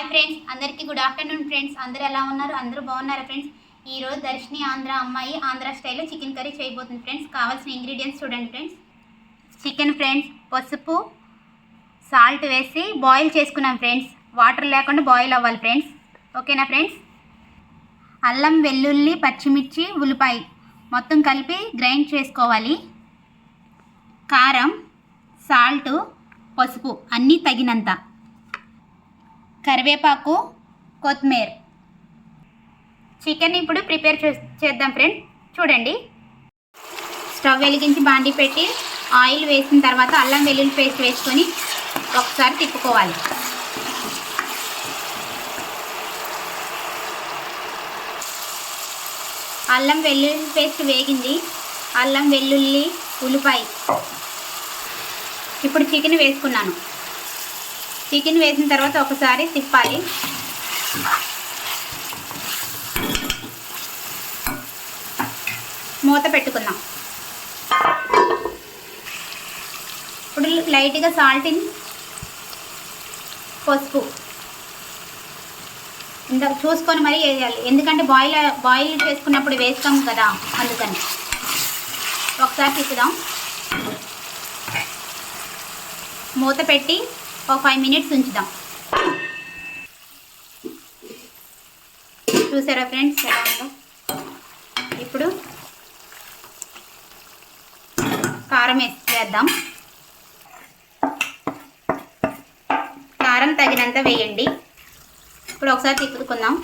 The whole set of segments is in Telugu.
హాయ్ ఫ్రెండ్స్ అందరికీ గుడ్ ఆఫ్టర్నూన్ ఫ్రెండ్స్. అందరూ ఎలా ఉన్నారు? అందరూ బాగున్నారా ఫ్రెండ్స్? ఈరోజు దర్శిని ఆంధ్ర అమ్మాయి ఆంధ్ర స్టైల్లో చికెన్ కర్రీ చేయబోతుంది ఫ్రెండ్స్. కావాల్సిన ఇంగ్రీడియంట్స్ చూడండి ఫ్రెండ్స్. చికెన్ ఫ్రెండ్స్ పసుపు సాల్ట్ వేసి బాయిల్ చేసుకున్నాం ఫ్రెండ్స్. వాటర్ లేకుండా బాయిల్ అవ్వాలి ఫ్రెండ్స్. ఓకేనా ఫ్రెండ్స్? అల్లం వెల్లుల్లి పచ్చిమిర్చి ఉల్లిపాయ మొత్తం కలిపి గ్రైండ్ చేసుకోవాలి. కారం సాల్ట్ పసుపు అన్నీ తగినంత. కరివేపాకు కొత్తిమీర. చికెన్ ఇప్పుడు ప్రిపేర్ చే- చేద్దాం ఫ్రెండ్. చూడండి. స్టవ్ వెలిగించి బాండి పెట్టి ఆయిల్ వేసిన తర్వాత అల్లం వెల్లుల్లి పేస్ట్ వేసుకొని ఒకసారి తిప్పుకోవాలి. అల్లం వెల్లుల్లి పేస్ట్ వేగింది. అల్లం వెల్లుల్లి ఉల్లిపాయ. ఇప్పుడు చికెన్ వేసుకున్నాను. చికెన్ వేసిన తర్వాత ఒకసారి తిప్పాలి. మూత పెట్టుకుందాం. ఇప్పుడు లైట్గా సాల్ట్ ఇన్ పసుపు. ఇంత చూసుకొని మరీ వేయాలి. ఎందుకంటే బాయిల్ బాయిల్ చేసుకున్నప్పుడు వేస్తాం కదా అందుకని. ఒకసారి తిప్పుదాం. మూత పెట్టి ఒక ఫైవ్ మినిట్స్ ఉంచుదాం. చూసారా ఫ్రెండ్స్ ఎలా ఉందో? ఇప్పుడు కారం వేసేద్దాం. వేద్దాం కారం తగినంత వేయండి. ఇప్పుడు ఒకసారి తిప్పుకుందాం.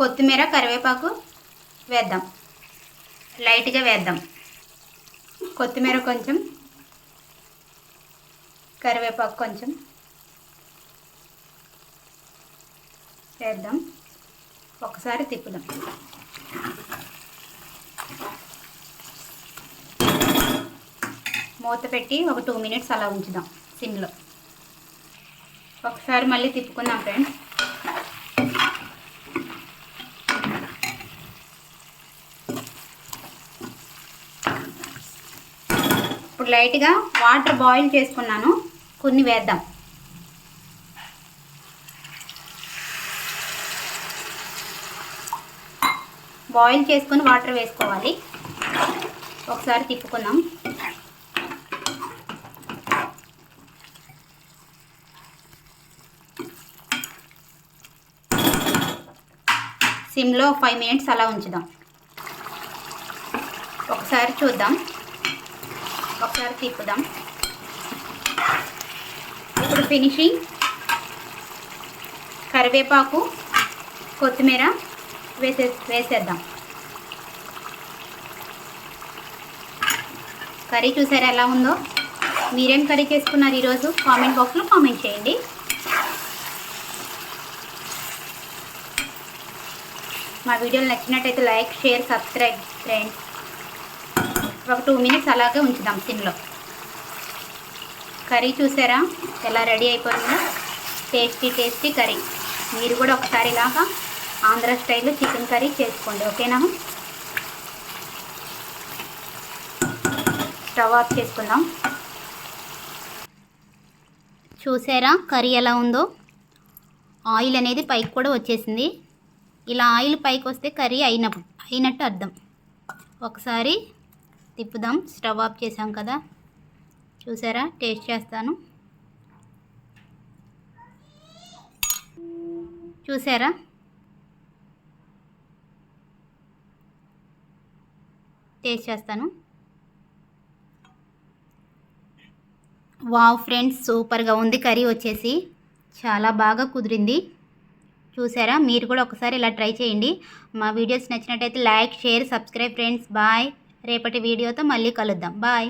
కొత్తిమీర కరివేపాకు వేద్దాం. లైట్గా వేద్దాం. కొత్తిమీర కొంచెం కరివేపాకు కొంచెం వేద్దాం. ఒకసారి తిప్పుదాం. మూత పెట్టి ఒక టూ మినిట్స్ అలా ఉంచుదాం సిమ్లో. ఒకసారి మళ్ళీ తిప్పుకుందాం ఫ్రెండ్స్. ఇప్పుడు లైట్గా వాటర్ బాయిల్ చేసుకున్నాను. కొన్ని వేద్దాం. బాయిల్ చేసుకొని వాటర్ వేసుకోవాలి. ఒకసారి తిప్పుకుందాం. సిమ్లో ఫైవ్ మినిట్స్ అలా ఉంచుదాం. ఒకసారి చూద్దాం. ఒకసారి తిప్పుదాం ఇప్పుడు ఫినిషింగ్ కరివేపాకు కొత్తిమీర వేసే వేసేద్దాం. కర్రీ చూసారు ఎలా ఉందో? మీరేం కర్రీ చేసుకున్నారు ఈరోజు? కామెంట్ బాక్స్లో కామెంట్ చేయండి. మా వీడియోలు నచ్చినట్టయితే లైక్ షేర్ సబ్స్క్రైబ్ ఫ్రెండ్స్. ఒక టూ మినిట్స్ అలాగే ఉంచుదాం సిమ్లో. కర్రీ చూసారా? ఎలా రెడీ అయిపోయిందో? Tasty tasty curry. మీరు కూడా ఒకసారి ఇలాగా ఆంధ్ర స్టైల్లో చికెన్ కర్రీ చేసుకోండి ఓకేనా? స్టవ్ ఆఫ్ చేసుకుందాం. చూసారా కర్రీ ఎలా ఉందో? ఆయిల్ అనేది పైకి కూడా వచ్చేసింది. ఇలా ఆయిల్ పైకి వస్తే కర్రీ అయినప్పుడు అయినట్టు అర్థం. ఒకసారి తిప్పుదాం. స్టవ్ ఆఫ్ చేసాం కదా. చూసారా? టేస్ట్ చేస్తాను. చూసారా? టేస్ట్ చేస్తాను. వావ్ ఫ్రెండ్స్ సూపర్గా ఉంది కర్రీ వచ్చేసి. చాలా బాగా కుదిరింది. చూసారా? మీరు కూడా ఒకసారి ఇలా ట్రై చేయండి. మా వీడియోస్ నచ్చినట్టయితే like share subscribe friends. Bye. రేపటి వీడియోతో మళ్ళీ కలుద్దాం. బాయ్.